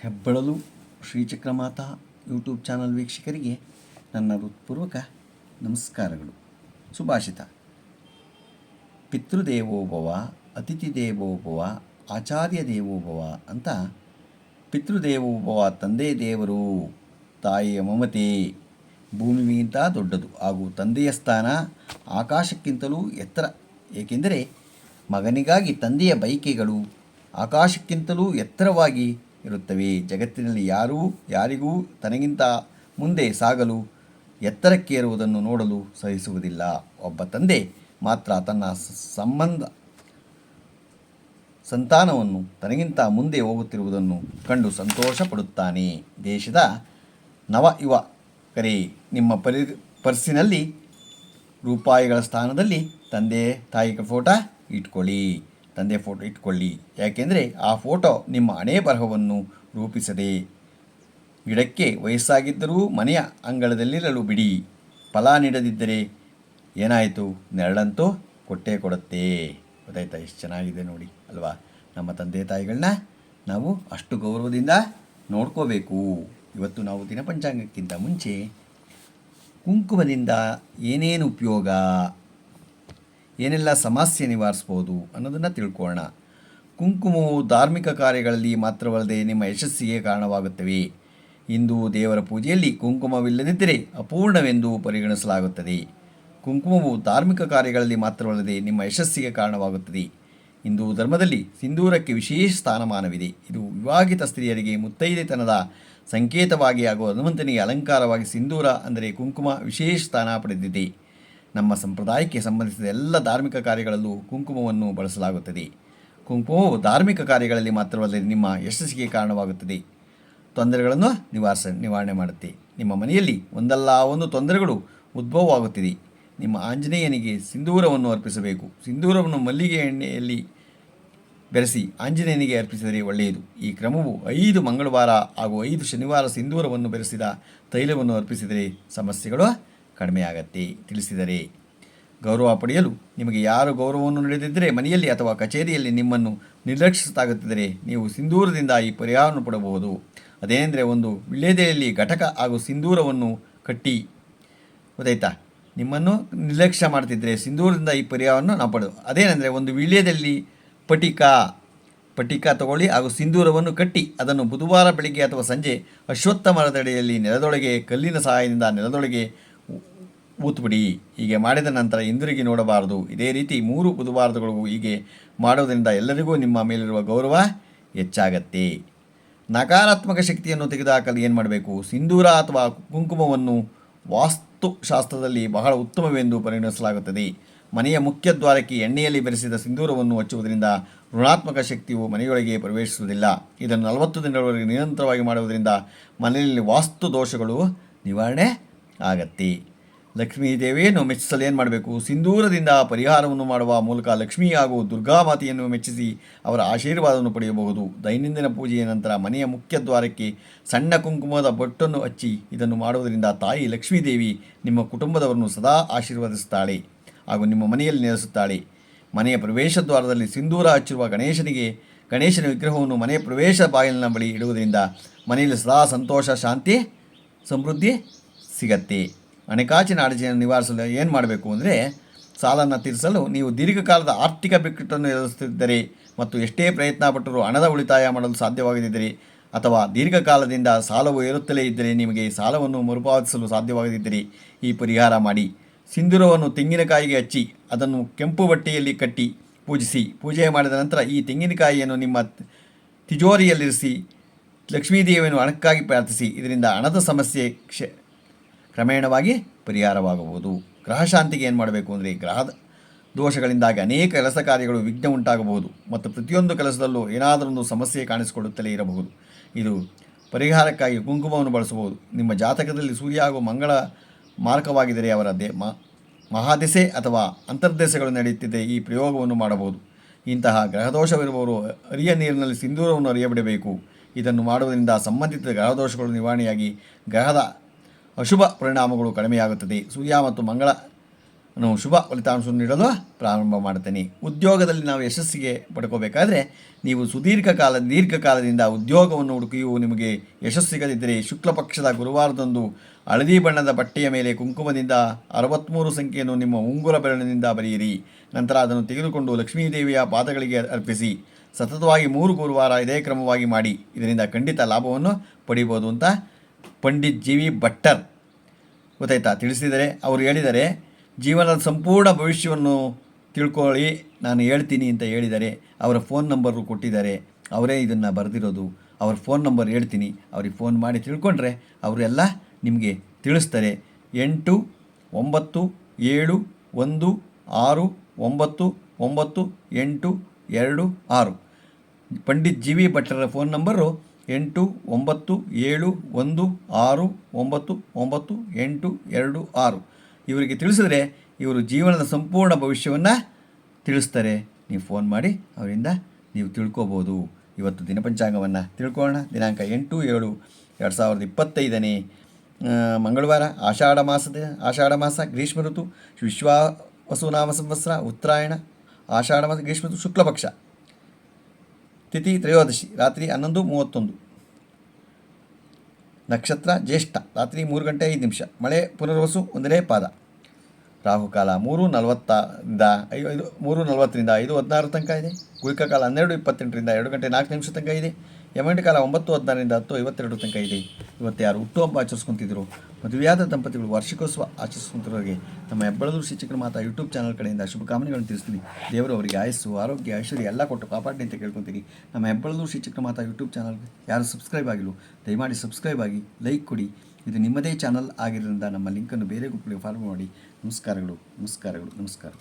ಹೆಬ್ಬಳಲು ಶ್ರೀಚಕ್ರಮಾತಾ YouTube channel ವೀಕ್ಷಕರಿಗೆ ನನ್ನ ಹೃತ್ಪೂರ್ವಕ ನಮಸ್ಕಾರಗಳು. ಸುಭಾಷಿತ. ಪಿತೃದೇವೋಭವ ಅತಿಥಿ ದೇವೋಭವ ಆಚಾರ್ಯ ದೇವೋಭವ ಅಂತ ಪಿತೃದೇವೋಭವ ತಂದೆ ದೇವರು, ತಾಯಿಯ ಮಮತೆ, ಭೂಮಿಗಿಂತ ದೊಡ್ಡದು ಹಾಗೂ ತಂದೆಯ ಸ್ಥಾನ ಆಕಾಶಕ್ಕಿಂತಲೂ ಎತ್ತರ. ಏಕೆಂದರೆ ಮಗನಿಗಾಗಿ ತಂದೆಯ ಬಯಕೆಗಳು ಆಕಾಶಕ್ಕಿಂತಲೂ ಎತ್ತರವಾಗಿ ಇರುತ್ತವೆ. ಜಗತ್ತಿನಲ್ಲಿ ಯಾರೂ, ಯಾರಿಗೂ ತನಗಿಂತ ಮುಂದೆ ಸಾಗಲು, ಎತ್ತರಕ್ಕೇರುವುದನ್ನು ನೋಡಲು ಸಹಿಸುವುದಿಲ್ಲ. ಒಬ್ಬ ತಂದೆ ಮಾತ್ರ ತನ್ನ ಸಂಬಂಧ, ಸಂತಾನವನ್ನು ತನಗಿಂತ ಮುಂದೆ ಹೋಗುತ್ತಿರುವುದನ್ನು ಕಂಡು ಸಂತೋಷ ಪಡುತ್ತಾನೆ ದೇಶದ ನವ ಯುವಕರೇ ನಿಮ್ಮ ಪರಿ, ಪರ್ಸಿನಲ್ಲಿ ರೂಪಾಯಿಗಳ ಸ್ಥಾನದಲ್ಲಿ ತಂದೆ ತಾಯಿಯ ಫೋಟೋ ಇಟ್ಕೊಳ್ಳಿ. ತಂದೆ ಫೋಟೋ ಇಟ್ಕೊಳ್ಳಿ. ಯಾಕೆಂದರೆ ಆ ಫೋಟೋ ನಿಮ್ಮ ಹಣೆ ಬರಹವನ್ನು ರೂಪಿಸದೆ ಗಿಡಕ್ಕೆ ವಯಸ್ಸಾಗಿದ್ದರೂ ಮನೆಯ ಅಂಗಳದಲ್ಲಿರಲು ಬಿಡಿ. ಫಲ ನೀಡದಿದ್ದರೆ ಏನಾಯಿತು? ನೆರಳಂತೂ ಕೊಟ್ಟೇ ಕೊಡುತ್ತೆ. ಗೊತ್ತಾಯ್ತಾ? ಎಷ್ಟು ಚೆನ್ನಾಗಿದೆ ನೋಡಿ, ಅಲ್ವಾ? ನಮ್ಮ ತಂದೆ ತಾಯಿಗಳನ್ನ ನಾವು ಅಷ್ಟು ಗೌರವದಿಂದ ನೋಡ್ಕೋಬೇಕು. ಇವತ್ತು ನಾವು ದಿನಪಂಚಾಂಗಕ್ಕಿಂತ ಮುಂಚೆ ಕುಂಕುಮದಿಂದ ಏನೇನು ಉಪಯೋಗ? ಏನೆಲ್ಲ ಸಮಸ್ಯೆ ನಿವಾರಿಸ್ಬೋದು ಅನ್ನೋದನ್ನು ತಿಳ್ಕೊಳ್ಳೋಣ. ಕುಂಕುಮವು ಧಾರ್ಮಿಕ ಕಾರ್ಯಗಳಲ್ಲಿ ಮಾತ್ರವಲ್ಲದೆ ನಿಮ್ಮ ಯಶಸ್ಸಿಗೆ ಕಾರಣವಾಗುತ್ತವೆ. ಇಂದು ದೇವರ ಪೂಜೆಯಲ್ಲಿ ಕುಂಕುಮವಿಲ್ಲದಿದ್ದರೆ ಅಪೂರ್ಣವೆಂದು ಪರಿಗಣಿಸಲಾಗುತ್ತದೆ. ಕುಂಕುಮವು ಧಾರ್ಮಿಕ ಕಾರ್ಯಗಳಲ್ಲಿ ಮಾತ್ರವಲ್ಲದೆ ನಿಮ್ಮ ಯಶಸ್ಸಿಗೆ ಕಾರಣವಾಗುತ್ತದೆ. ಹಿಂದೂ ಧರ್ಮದಲ್ಲಿ ಸಿಂಧೂರಕ್ಕೆ ವಿಶೇಷ ಸ್ಥಾನಮಾನವಿದೆ. ಇದು ವಿವಾಹಿತ ಸ್ತ್ರೀಯರಿಗೆ ಮುತ್ತೈದೆತನದ ಸಂಕೇತವಾಗಿ ಹಾಗೂ ಹನುಮಂತನಿಗೆ ಅಲಂಕಾರವಾಗಿ ಸಿಂಧೂರ ಅಂದರೆ ಕುಂಕುಮ ವಿಶೇಷ ಸ್ಥಾನ ಪಡೆದಿದೆ. ನಮ್ಮ ಸಂಪ್ರದಾಯಕ್ಕೆ ಸಂಬಂಧಿಸಿದ ಎಲ್ಲ ಧಾರ್ಮಿಕ ಕಾರ್ಯಗಳಲ್ಲೂ ಕುಂಕುಮವನ್ನು ಬಳಸಲಾಗುತ್ತದೆ. ಕುಂಕುಮವು ಧಾರ್ಮಿಕ ಕಾರ್ಯಗಳಲ್ಲಿ ಮಾತ್ರವಲ್ಲದೆ ನಿಮ್ಮ ಯಶಸ್ಸಿಗೆ ಕಾರಣವಾಗುತ್ತದೆ. ತೊಂದರೆಗಳನ್ನು ನಿವಾರಿಸ, ನಿವಾರಣೆ ಮಾಡುತ್ತೆ. ನಿಮ್ಮ ಮನೆಯಲ್ಲಿ ಒಂದಲ್ಲ ಒಂದು ತೊಂದರೆಗಳು ಉದ್ಭವವಾಗುತ್ತಿದೆ. ನಿಮ್ಮ ಆಂಜನೇಯನಿಗೆ ಸಿಂಧೂರವನ್ನು ಅರ್ಪಿಸಬೇಕು. ಸಿಂಧೂರವನ್ನು ಮಲ್ಲಿಗೆ ಎಣ್ಣೆಯಲ್ಲಿ ಬೆರೆಸಿ ಆಂಜನೇಯನಿಗೆ ಅರ್ಪಿಸಿದರೆ ಒಳ್ಳೆಯದು. ಈ ಕ್ರಮವು ಐದು ಮಂಗಳವಾರ ಹಾಗೂ ಐದು ಶನಿವಾರ ಸಿಂಧೂರವನ್ನು ಬೆರೆಸಿದ ತೈಲವನ್ನು ಅರ್ಪಿಸಿದರೆ ಸಮಸ್ಯೆಗಳು ಕಡಿಮೆಯಾಗತ್ತೆ, ತಿಳಿಸಿದರೆ. ಗೌರವ ಪಡೆಯಲು ನಿಮಗೆ ಯಾರು ಗೌರವವನ್ನು ನೀಡದಿದ್ದರೆ, ಮನೆಯಲ್ಲಿ ಅಥವಾ ಕಚೇರಿಯಲ್ಲಿ ನಿಮ್ಮನ್ನು ನಿರ್ಲಕ್ಷಿಸುತ್ತಾಗುತ್ತಿದ್ದರೆ, ನೀವು ಸಿಂಧೂರದಿಂದ ಈ ಪರಿಹಾರವನ್ನು ಪಡಬಹುದು ಅದೇನೆಂದರೆ ಒಂದು ವಿಳ್ಳೆದೆಯಲ್ಲಿ ಘಟಕ ಹಾಗೂ ಸಿಂಧೂರವನ್ನು ಕಟ್ಟಿ, ಗೊತ್ತಾಯ್ತಾ? ನಿಮ್ಮನ್ನು ನಿರ್ಲಕ್ಷ್ಯ ಮಾಡ್ತಿದ್ದರೆ ಸಿಂಧೂರದಿಂದ ಈ ಪರಿಹಾರವನ್ನು ನಾವು ಪಡೆದು, ಅದೇನೆಂದರೆ ಒಂದು ವೀಳ್ಯದಲ್ಲಿ ಪಟಿಕ ಪಟಿಕ ತಗೊಳ್ಳಿ ಹಾಗೂ ಸಿಂಧೂರವನ್ನು ಕಟ್ಟಿ, ಅದನ್ನು ಬುಧವಾರ ಬೆಳಿಗ್ಗೆ ಅಥವಾ ಸಂಜೆ ಅಶ್ವತ್ಥ ಮರದಡಿಯಲ್ಲಿ ನೆಲದೊಳಗೆ, ಕಲ್ಲಿನ ಸಹಾಯದಿಂದ ನೆಲದೊಳಗೆ ಊತ್ಬಿಡಿ, ಹೀಗೆ ಮಾಡಿದ ನಂತರ ಹಿಂದಿರುಗಿ ನೋಡಬಾರದು. ಇದೇ ರೀತಿ ಮೂರು ಬುಧವಾರದಗಳು ಹೀಗೆ ಮಾಡೋದರಿಂದ ಎಲ್ಲರಿಗೂ ನಿಮ್ಮ ಮೇಲಿರುವ ಗೌರವ ಹೆಚ್ಚಾಗತ್ತೆ. ನಕಾರಾತ್ಮಕ ಶಕ್ತಿಯನ್ನು ತೆಗೆದುಹಾಕಲು ಏನು ಮಾಡಬೇಕು? ಸಿಂಧೂರ ಅಥವಾ ಕುಂಕುಮವನ್ನು ವಾಸ್ತುಶಾಸ್ತ್ರದಲ್ಲಿ ಬಹಳ ಉತ್ತಮವೆಂದು ಪರಿಗಣಿಸಲಾಗುತ್ತದೆ. ಮನೆಯ ಮುಖ್ಯ ದ್ವಾರಕ್ಕೆ ಎಣ್ಣೆಯಲ್ಲಿ ಬೆರೆಸಿದ ಸಿಂಧೂರವನ್ನು ಹಚ್ಚುವುದರಿಂದ ಋಣಾತ್ಮಕ ಶಕ್ತಿಯು ಮನೆಯೊಳಗೆ ಪ್ರವೇಶಿಸುವುದಿಲ್ಲ. ಇದನ್ನು ನಲವತ್ತು ದಿನಗಳವರೆಗೆ ನಿರಂತರವಾಗಿ ಮಾಡುವುದರಿಂದ ಮನೆಯಲ್ಲಿ ವಾಸ್ತು ದೋಷಗಳು ನಿವಾರಣೆ ಆಗತ್ತೆ. ಲಕ್ಷ್ಮೀ ದೇವಿಯನ್ನು ಮೆಚ್ಚಿಸಲು ಏನು ಮಾಡಬೇಕು? ಸಿಂಧೂರದಿಂದ ಪರಿಹಾರವನ್ನು ಮಾಡುವ ಮೂಲಕ ಲಕ್ಷ್ಮೀ ಹಾಗೂ ದುರ್ಗಾಮಾತೆಯನ್ನು ಮೆಚ್ಚಿಸಿ ಅವರ ಆಶೀರ್ವಾದವನ್ನು ಪಡೆಯಬಹುದು. ದೈನಂದಿನ ಪೂಜೆಯ ನಂತರ ಮನೆಯ ಮುಖ್ಯ ದ್ವಾರಕ್ಕೆ ಸಣ್ಣ ಕುಂಕುಮದ ಬೊಟ್ಟನ್ನು ಹಚ್ಚಿ ಇದನ್ನು ಮಾಡುವುದರಿಂದ ತಾಯಿ ಲಕ್ಷ್ಮೀದೇವಿ ನಿಮ್ಮ ಕುಟುಂಬದವರನ್ನು ಸದಾ ಆಶೀರ್ವದಿಸುತ್ತಾಳೆ ಹಾಗೂ ನಿಮ್ಮ ಮನೆಯಲ್ಲಿ ನೆಲೆಸುತ್ತಾಳೆ. ಮನೆಯ ಪ್ರವೇಶ ದ್ವಾರದಲ್ಲಿ ಸಿಂಧೂರ ಹಚ್ಚಿರುವ ಗಣೇಶನಿಗೆ ಗಣೇಶನ ವಿಗ್ರಹವನ್ನು ಮನೆಯ ಪ್ರವೇಶ ಬಾಗಿಲಿನ ಬಳಿ ಇಡುವುದರಿಂದ ಮನೆಯಲ್ಲಿ ಸದಾ ಸಂತೋಷ, ಶಾಂತಿ, ಸಮೃದ್ಧಿ ಸಿಗತ್ತೆ. ಹಣಕಾಸಿನ ಅಡಚಣೆಯನ್ನು ನಿವಾರಿಸಲು ಏನು ಮಾಡಬೇಕು ಅಂದರೆ ಸಾಲನ್ನು ತೀರಿಸಲು ನೀವು ದೀರ್ಘಕಾಲದ ಆರ್ಥಿಕ ಬಿಕ್ಕಟ್ಟನ್ನು ಎದುರಿಸುತ್ತಿದ್ದರೆ ಮತ್ತು ಎಷ್ಟೇ ಪ್ರಯತ್ನ ಪಟ್ಟರೂ ಹಣದ ಉಳಿತಾಯ ಮಾಡಲು ಸಾಧ್ಯವಾಗದಿದ್ದರೆ ಅಥವಾ ದೀರ್ಘಕಾಲದಿಂದ ಸಾಲವು ಏರುತ್ತಲೇ ಇದ್ದರೆ ನಿಮಗೆ ಸಾಲವನ್ನು ಮರುಪಾವತಿಸಲು ಸಾಧ್ಯವಾಗದಿದ್ದರೆ ಈ ಪರಿಹಾರ ಮಾಡಿ. ಸಿಂಧೂರವನ್ನು ತೆಂಗಿನಕಾಯಿಗೆ ಹಚ್ಚಿ, ಅದನ್ನು ಕೆಂಪು ಬಟ್ಟೆಯಲ್ಲಿ ಕಟ್ಟಿ ಪೂಜಿಸಿ. ಪೂಜೆ ಮಾಡಿದ ನಂತರ ಈ ತೆಂಗಿನಕಾಯಿಯನ್ನು ನಿಮ್ಮ ತಿಜೋರಿಯಲ್ಲಿರಿಸಿ ಲಕ್ಷ್ಮೀದೇವಿಯನ್ನು ಹಣಕ್ಕಾಗಿ ಪ್ರಾರ್ಥಿಸಿ. ಇದರಿಂದ ಹಣದ ಸಮಸ್ಯೆ ಕ್ಷ ಕ್ರಮೇಣವಾಗಿ ಪರಿಹಾರವಾಗಬಹುದು. ಗ್ರಹಶಾಂತಿಗೆ ಏನು ಮಾಡಬೇಕು ಅಂದರೆ ಗ್ರಹದ ದೋಷಗಳಿಂದಾಗಿ ಅನೇಕ ಕೆಲಸ ಕಾರ್ಯಗಳು ವಿಘ್ನ ಉಂಟಾಗಬಹುದು ಮತ್ತು ಪ್ರತಿಯೊಂದು ಕೆಲಸದಲ್ಲೂ ಏನಾದರೊಂದು ಸಮಸ್ಯೆ ಕಾಣಿಸಿಕೊಳ್ಳುತ್ತಲೇ ಇರಬಹುದು. ಇದು ಪರಿಹಾರಕ್ಕಾಗಿ ಕುಂಕುಮವನ್ನು ಬಳಸಬಹುದು. ನಿಮ್ಮ ಜಾತಕದಲ್ಲಿ ಸೂರ್ಯ ಹಾಗೂ ಮಂಗಳ ಮಾರ್ಗವಾಗಿದ್ದರೆ ಅವರ ದೇ ಮಹಾದೆಸೆ ಅಥವಾ ಅಂತರ್ದೆಸೆಗಳು ನಡೆಯುತ್ತಿದೆ, ಈ ಪ್ರಯೋಗವನ್ನು ಮಾಡಬಹುದು. ಇಂತಹ ಗ್ರಹದೋಷವಿರುವವರು ಅರಿಯ ನೀರಿನಲ್ಲಿ ಸಿಂಧೂರವನ್ನು ಅರಿಯಬಿಡಬೇಕು. ಇದನ್ನು ಮಾಡುವುದರಿಂದ ಸಂಬಂಧಿತ ಗ್ರಹದೋಷಗಳು ನಿವಾರಣೆಯಾಗಿ ಗ್ರಹದ ಅಶುಭ ಪರಿಣಾಮಗಳು ಕಡಿಮೆಯಾಗುತ್ತದೆ. ಸೂರ್ಯ ಮತ್ತು ಮಂಗಳ ಶುಭ ಫಲಿತಾಂಶವನ್ನು ನೀಡಲು ಪ್ರಾರಂಭ ಮಾಡ್ತೇನೆ ಉದ್ಯೋಗದಲ್ಲಿ ನಾವು ಯಶಸ್ಸಿಗೆ ಪಡ್ಕೋಬೇಕಾದ್ರೆ ನೀವು ಸುದೀರ್ಘ ಕಾಲ ದೀರ್ಘಕಾಲದಿಂದ ಉದ್ಯೋಗವನ್ನು ಹುಡುಕಿಯೂ ನಿಮಗೆ ಯಶಸ್ಸು ಸಿಗದಿದ್ದರೆ ಶುಕ್ಲ ಪಕ್ಷದ ಗುರುವಾರದಂದು ಹಳದಿ ಬಣ್ಣದ ಬಟ್ಟೆಯ ಮೇಲೆ ಕುಂಕುಮದಿಂದ ಅರವತ್ತ್ಮೂರು ಸಂಖ್ಯೆಯನ್ನು ನಿಮ್ಮ ಉಂಗುರ ಬೆರಳಿನಿಂದ ಬರೆಯಿರಿ. ನಂತರ ಅದನ್ನು ತೆಗೆದುಕೊಂಡು ಲಕ್ಷ್ಮೀದೇವಿಯ ಪಾದಗಳಿಗೆ ಅರ್ಪಿಸಿ, ಸತತವಾಗಿ ಮೂರು ಗುರುವಾರ ಇದೇ ಕ್ರಮವಾಗಿ ಮಾಡಿ, ಇದರಿಂದ ಖಂಡಿತ ಲಾಭವನ್ನು ಪಡಿಬೋದು ಅಂತ ಪಂಡಿತ್ ಜಿ ವಿ ಭಟ್ಟರ್. ಗೊತ್ತಾಯ್ತಾ? ತಿಳಿಸಿದರೆ, ಅವರು ಹೇಳಿದರೆ, ಜೀವನದ ಸಂಪೂರ್ಣ ಭವಿಷ್ಯವನ್ನು ತಿಳ್ಕೊಳ್ಳಿ, ನಾನು ಹೇಳ್ತೀನಿ ಅಂತ ಹೇಳಿದರೆ, ಅವರ ಫೋನ್ ನಂಬರು ಕೊಟ್ಟಿದ್ದಾರೆ, ಅವರೇ ಇದನ್ನು ಬರೆದಿರೋದು, ಅವ್ರ ಫೋನ್ ನಂಬರ್ ಹೇಳ್ತೀನಿ, ಅವ್ರಿಗೆ ಫೋನ್ ಮಾಡಿ ತಿಳ್ಕೊಂಡ್ರೆ, ಅವರೆಲ್ಲ ನಿಮಗೆ ತಿಳಿಸ್ತಾರೆ. ಎಂಟು, ಒಂಬತ್ತು, ಏಳು, ಒಂದು, ಆರು, ಒಂಬತ್ತು ಒಂಬತ್ತು, ಎಂಟು, ಎರಡು, ಆರು. ಪಂಡಿತ್ ಜಿ ವಿ ಭಟ್ಟರ ಫೋನ್ ನಂಬರು ಎಂಟು, ಒಂಬತ್ತು, ಏಳು, ಒಂದು, ಆರು, ಒಂಬತ್ತು ಒಂಬತ್ತು, ಎಂಟು, ಎರಡು, ಆರು. ಇವರಿಗೆ ತಿಳಿಸಿದ್ರೆ ಇವರು ಜೀವನದ ಸಂಪೂರ್ಣ ಭವಿಷ್ಯವನ್ನು ತಿಳಿಸ್ತಾರೆ. ನೀವು ಫೋನ್ ಮಾಡಿ ಅವರಿಂದ ನೀವು ತಿಳ್ಕೋಬೋದು. ಇವತ್ತು ದಿನಪಂಚಾಂಗವನ್ನು ತಿಳ್ಕೊಳ್ಳೋಣ. ದಿನಾಂಕ ಎಂಟು, ಏಳು, ಎರಡು ಸಾವಿರದ ಇಪ್ಪತ್ತೈದನೇ. ಮಂಗಳವಾರ, ಆಷಾಢ ಮಾಸದ, ಆಷಾಢ ಮಾಸ, ಗ್ರೀಷ್ಮ ಋತು ವಿಶ್ವ ವಸುನಾಮ ಸಂವತ್ಸರ, ಉತ್ತರಾಯಣ, ಆಷಾಢ ಮಾಸ, ಗ್ರೀಷ್ಮ ಋತು ಶುಕ್ಲ ಪಕ್ಷ ತಿಥಿ ತ್ರಯೋದಶಿ, ರಾತ್ರಿ ಹನ್ನೊಂದು ಮೂವತ್ತೊಂದು. ನಕ್ಷತ್ರ ಜ್ಯೇಷ್ಠ, ರಾತ್ರಿ ಮೂರು ಗಂಟೆ ಐದು ನಿಮಿಷ, ಮಳೆ ಪುನರ್ವಸು ಒಂದನೇ ಪಾದ. ರಾಹುಕಾಲ ಮೂರು ನಲವತ್ತರಿಂದ ಐದು ಮೂರು ನಲವತ್ತರಿಂದ ಐದು ಹದಿನಾರು ತನಕ ಇದೆ. ಗುಳಿಕ ಕಾಲ ಹನ್ನೆರಡು ಇಪ್ಪತ್ತೆಂಟರಿಂದ ಎರಡು ಗಂಟೆ ನಾಲ್ಕು ನಿಮಿಷ ತನಕ ಇದೆ. ಯಮಗಂಟೆ ಕಾಲ ಒಂಬತ್ತು ಹದಿನಾರರಿಂದ ಹತ್ತು ಐವತ್ತೆರಡು ತನಕ ಇದೆ. ಇವತ್ತು ಯಾರು ಹುಟ್ಟುಹಬ್ಬ ಆಚರಿಸ್ಕೊಂತಿದ್ರು. ಮದುವೆಯಾದ ದಂಪತಿಗಳು ವಾರ್ಷಿಕೋತ್ಸವ ಆಚರಿಸ್ಕೊಂತಿರೋರಿಗೆ ನಮ್ಮ ಹೆಬ್ಬಳದೂರು ಚಿಕ್ಕನ ಮಾತಾ ಯೂಟ್ಯೂಬ್ ಚಾನಲ್ ಕಡೆಯಿಂದ ಶುಭಕಾಮನೆಗಳನ್ನು ತಿಳಿಸ್ತೀನಿ. ದೇವರು ಅವರಿಗೆ ಆಯಸ್ಸು, ಆರೋಗ್ಯ, ಐಶ್ವರ್ಯ ಎಲ್ಲ ಕೊಟ್ಟು ಕಾಪಾಡಿ ಅಂತ ಕೇಳ್ಕೊತೀನಿ. ನಮ್ಮ ಹೆಬ್ಬಳದೂರು ಚಿಕ್ಕನ ಮಾತಾ ಯೂಟ್ಯೂಬ್ ಚಾನಲ್ ಯಾರು ಸಬ್ಸ್ಕ್ರೈಬ್ ಆಗಿಲ್ಲ, ದಯಮಾಡಿ ಸಬ್ಸ್ಕ್ರೈಬ್ ಆಗಿ, ಲೈಕ್ ಕೊಡಿ. ಇದು ನಿಮ್ಮದೇ ಚಾನಲ್ ಆಗಿರೋದ್ರಿಂದ ನಮ್ಮ ಲಿಂಕನ್ನು ಬೇರೆ ಗುಂಪುಗಳಿಗೆ ಫಾಲೋ ಮಾಡಿ. ನಮಸ್ಕಾರಗಳು ನಮಸ್ಕಾರಗಳು, ನಮಸ್ಕಾರ.